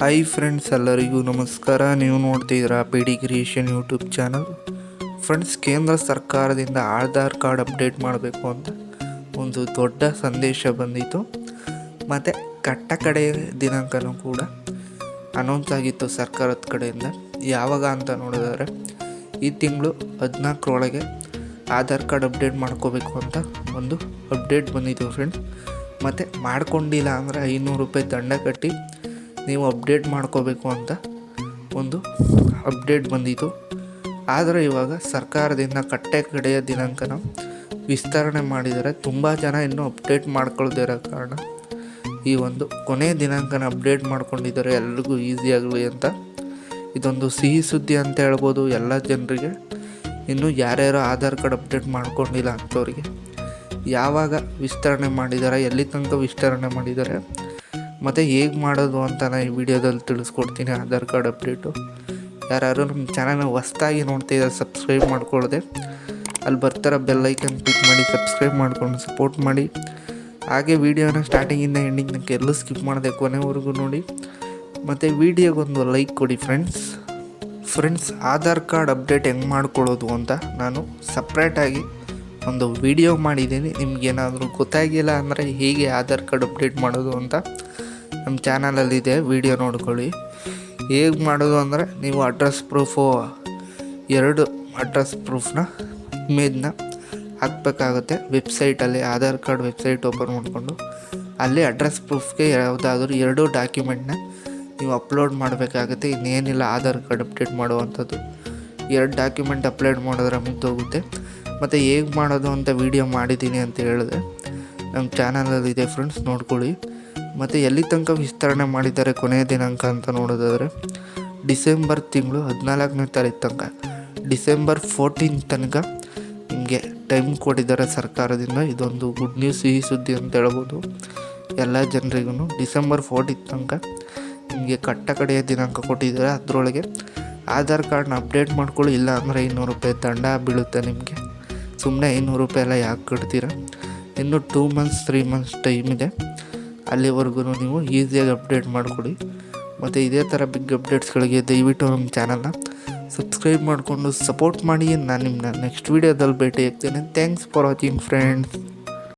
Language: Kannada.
ಹಾಯ್ ಫ್ರೆಂಡ್ಸ್ ಎಲ್ಲರಿಗೂ ನಮಸ್ಕಾರ. ನೀವು ನೋಡ್ತಿದ್ದೀರಾ P D creation YouTube channel friends ಕೇಂದ್ರ ಸರ್ಕಾರದಿಂದ ಆಧಾರ್ ಕಾರ್ಡ್ ಅಪ್ಡೇಟ್ ಮಾಡಬೇಕು ಅಂತ ಒಂದು ದೊಡ್ಡ ಸಂದೇಶ ಬಂದಿತ್ತು. ಮತ್ತು ಕಟ್ಟ ಕಡೆ ದಿನಾಂಕನೂ ಕೂಡ ಅನೌನ್ಸ್ ಆಗಿತ್ತು ಸರ್ಕಾರದ ಕಡೆಯಿಂದ. ಯಾವಾಗ ಅಂತ ನೋಡಿದರೆ ಈ ತಿಂಗಳು ಹದಿನಾಲ್ಕರೊಳಗೆ ಆಧಾರ್ ಕಾರ್ಡ್ ಅಪ್ಡೇಟ್ ಮಾಡ್ಕೋಬೇಕು ಅಂತ ಒಂದು ಅಪ್ಡೇಟ್ ಬಂದಿತ್ತು ಫ್ರೆಂಡ್ಸ್ ಮತ್ತು ಮಾಡ್ಕೊಂಡಿಲ್ಲ ಅಂದರೆ ಐನೂರು ರೂಪಾಯಿ ದಂಡ ಕಟ್ಟಿ ನೀವು ಅಪ್ಡೇಟ್ ಮಾಡ್ಕೋಬೇಕು ಅಂತ ಒಂದು ಅಪ್ಡೇಟ್ ಬಂದಿತ್ತು. ಆದರೆ ಇವಾಗ ಸರ್ಕಾರದಿಂದ ಕಟ್ಟೆ ಕಡೆಯ ದಿನಾಂಕನ ವಿಸ್ತರಣೆ ಮಾಡಿದರೆ ತುಂಬ ಜನ ಇನ್ನೂ ಅಪ್ಡೇಟ್ ಮಾಡ್ಕೊಳ್ಳದೆ ಇರೋ ಕಾರಣ ಈ ಒಂದು ಕೊನೆಯ ದಿನಾಂಕನ ಅಪ್ಡೇಟ್ ಮಾಡ್ಕೊಂಡಿದ್ದಾರೆ ಎಲ್ರಿಗೂ ಈಸಿ ಆಗಲಿ ಅಂತ. ಇದೊಂದು ಸಿಹಿ ಸುದ್ದಿ ಅಂತ ಹೇಳ್ಬೋದು ಎಲ್ಲ ಜನರಿಗೆ. ಇನ್ನು ಯಾರ್ಯಾರು ಆಧಾರ್ ಕಾರ್ಡ್ ಅಪ್ಡೇಟ್ ಮಾಡ್ಕೊಂಡಿಲ್ಲ ಅಂಥವ್ರಿಗೆ ಯಾವಾಗ ವಿಸ್ತರಣೆ ಮಾಡಿದ್ದಾರೆ ಎಲ್ಲಿ ತನಕ ವಿಸ್ತರಣೆ ಮಾಡಿದ್ದಾರೆ ಮತ್ತು ಹೇಗೆ ಮಾಡೋದು ಅಂತ ನಾನು ಈ ವಿಡಿಯೋದಲ್ಲಿ ತಿಳಿಸ್ಕೊಡ್ತೀನಿ, ಆಧಾರ್ ಕಾರ್ಡ್ ಅಪ್ಡೇಟು. ಯಾರು ನಮ್ಮ ಚಾನಲ್ನ ಹೊಸ್ದಾಗಿ ನೋಡ್ತಿದ್ದಾರೆ ಸಬ್ಸ್ಕ್ರೈಬ್ ಮಾಡ್ಕೊಳ್ಳದೆ, ಅಲ್ಲಿ ಬರ್ತಾರ ಬೆಲ್ಲೈಕನ್ ಕ್ಲಿಕ್ ಮಾಡಿ, ಸಬ್ಸ್ಕ್ರೈಬ್ ಮಾಡ್ಕೊಂಡು ಸಪೋರ್ಟ್ ಮಾಡಿ. ಹಾಗೆ ವೀಡಿಯೋನ ಸ್ಟಾರ್ಟಿಂಗಿಂದ ಎಂಡಿಂಗ್ ಎಲ್ಲೂ ಸ್ಕಿಪ್ ಮಾಡಿದೆ ಕೊನೆವರೆಗೂ ನೋಡಿ. ಮತ್ತು ವಿಡಿಯೋಗೊಂದು ಲೈಕ್ ಕೊಡಿ friends friends Aadhaar card update ಹೆಂಗೆ ಮಾಡ್ಕೊಳ್ಳೋದು ಅಂತ ನಾನು ಸಪ್ರೇಟಾಗಿ ಒಂದು ವಿಡಿಯೋ ಮಾಡಿದ್ದೀನಿ. ನಿಮ್ಗೇನಾದರೂ ಗೊತ್ತಾಗಿಲ್ಲ ಅಂದರೆ ಹೇಗೆ ಆಧಾರ್ ಕಾರ್ಡ್ ಅಪ್ಡೇಟ್ ಮಾಡೋದು ಅಂತ ನಮ್ಮ ಚಾನಲಲ್ಲಿದೆ, ವಿಡಿಯೋ ನೋಡ್ಕೊಳ್ಳಿ. ಹೇಗೆ ಮಾಡೋದು ಅಂದರೆ, ನೀವು ಅಡ್ರೆಸ್ ಪ್ರೂಫು ಎರಡು ಅಡ್ರೆಸ್ ಪ್ರೂಫ್ನ ಇಮೇಜ್ನ ಹಾಕಬೇಕಾಗುತ್ತೆ. ವೆಬ್ಸೈಟಲ್ಲಿ ಆಧಾರ್ ಕಾರ್ಡ್ ವೆಬ್ಸೈಟ್ ಓಪನ್ ಮಾಡಿಕೊಂಡು, ಅಲ್ಲಿ ಅಡ್ರೆಸ್ ಪ್ರೂಫ್ಗೆ ಯಾವುದಾದ್ರೂ ಎರಡು ಡಾಕ್ಯುಮೆಂಟ್ನ ನೀವು ಅಪ್ಲೋಡ್ ಮಾಡಬೇಕಾಗುತ್ತೆ. ಇನ್ನೇನಿಲ್ಲ ಆಧಾರ್ ಕಾರ್ಡ್ ಅಪ್ಡೇಟ್ ಮಾಡುವಂಥದ್ದು. ಎರಡು ಡಾಕ್ಯುಮೆಂಟ್ ಅಪ್ಲೋಡ್ ಮಾಡಿದ್ರೆ ಮುಗ್ದೋಗುತ್ತೆ. ಮತ್ತು ಹೇಗೆ ಮಾಡೋದು ಅಂತ ವೀಡಿಯೋ ಮಾಡಿದ್ದೀನಿ ಅಂತ ಹೇಳಿದೆ ನಮ್ಮ ಚಾನಲಲ್ಲಿದೆ ಫ್ರೆಂಡ್ಸ್ ನೋಡ್ಕೊಳ್ಳಿ. ಮತ್ತು ಎಲ್ಲಿ ತನಕ ವಿಸ್ತರಣೆ ಮಾಡಿದ್ದಾರೆ ಕೊನೆಯ ದಿನಾಂಕ ಅಂತ ನೋಡೋದಾದರೆ ಡಿಸೆಂಬರ್ ತಿಂಗಳು ಹದಿನಾಲ್ಕನೇ ತಾರೀಕು ತನಕ. ಡಿಸೆಂಬರ್ ಫೋರ್ಟೀನ್ ತನಕ ನಿಮಗೆ ಟೈಮ್ ಕೊಟ್ಟಿದ್ದಾರೆ ಸರ್ಕಾರದಿಂದ. ಇದೊಂದು ಗುಡ್ ನ್ಯೂಸ್ ಸಿಹಿ ಸುದ್ದಿ ಅಂತ ಹೇಳ್ಬೋದು. ಎಲ್ಲ ಜನರಿಗೂ ಡಿಸೆಂಬರ್ ಫೋರ್ಟೀನ್ ತನಕ ನಿಮಗೆ ಕಟ್ಟ ಕಡೆಯ ದಿನಾಂಕ ಕೊಟ್ಟಿದ್ದಾರೆ ಅದರೊಳಗೆ. ಆಧಾರ್ ಕಾರ್ಡ್ನ ಅಪ್ಡೇಟ್ ಮಾಡ್ಕೊಳ್ಳಿ, ಇಲ್ಲ ಅಂದರೆ ಇನ್ನೂರು ರೂಪಾಯಿ ದಂಡ ಬೀಳುತ್ತೆ ನಿಮಗೆ. ಸುಮ್ಮನೆ ಐನೂರು ರೂಪಾಯಿ ಎಲ್ಲ ಯಾಕೆ ಕಟ್ತೀರಾ? ಇನ್ನು two months three months time ಇದೆ. ಅಲ್ಲಿವರೆಗೂ ನೀವು ಈಸಿಯಾಗಿ ಅಪ್ಡೇಟ್ ಮಾಡಿಕೊಡಿ. ಮತ್ತು ಇದೇ ಥರ ಬಿಗ್ ಅಪ್ಡೇಟ್ಸ್ಗಳಿಗೆ ದಯವಿಟ್ಟು ನಮ್ಮ ಚಾನಲ್ನ ಸಬ್ಸ್ಕ್ರೈಬ್ ಮಾಡಿಕೊಂಡು ಸಪೋರ್ಟ್ ಮಾಡಿ. ನಾನು ನಿಮ್ಮನ್ನ ನೆಕ್ಸ್ಟ್ ವೀಡಿಯೋದಲ್ಲಿ ಭೇಟಿ ಆಗ್ತೇನೆ. Thanks for watching friends